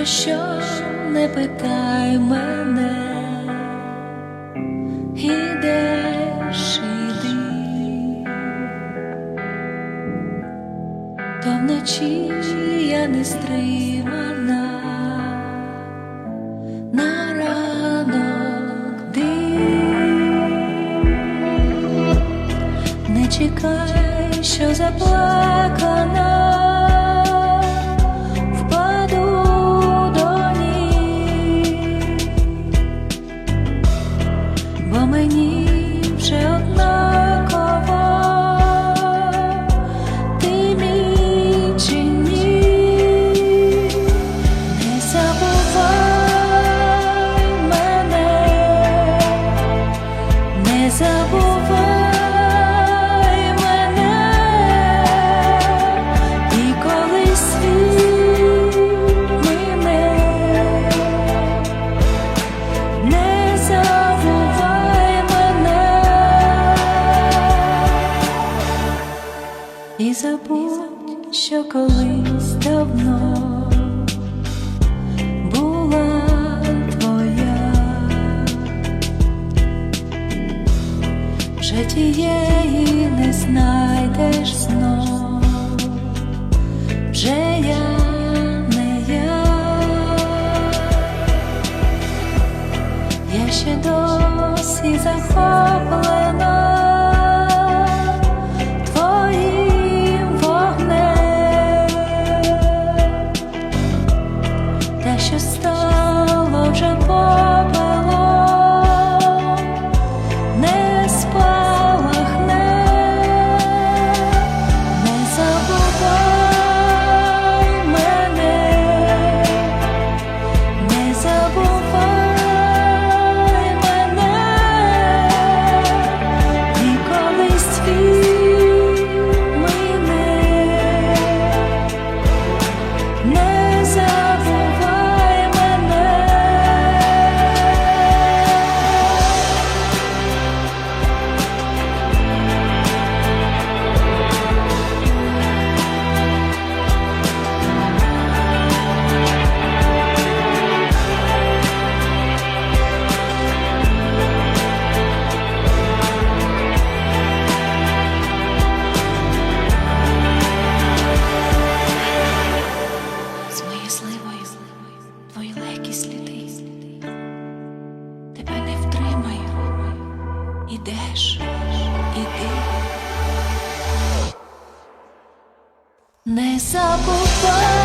про що не питай мене, ідеш іди, то вночі я не стримана, чекай, що заплакана, мені вже однаково, ти мій чи ні, забувай і забудь, що колись давно вже тієї не знайдеш знов, вже я не я, я ще досі захоплена precious сліди. Тебе не втримаю, ідеш, іди. Не забувай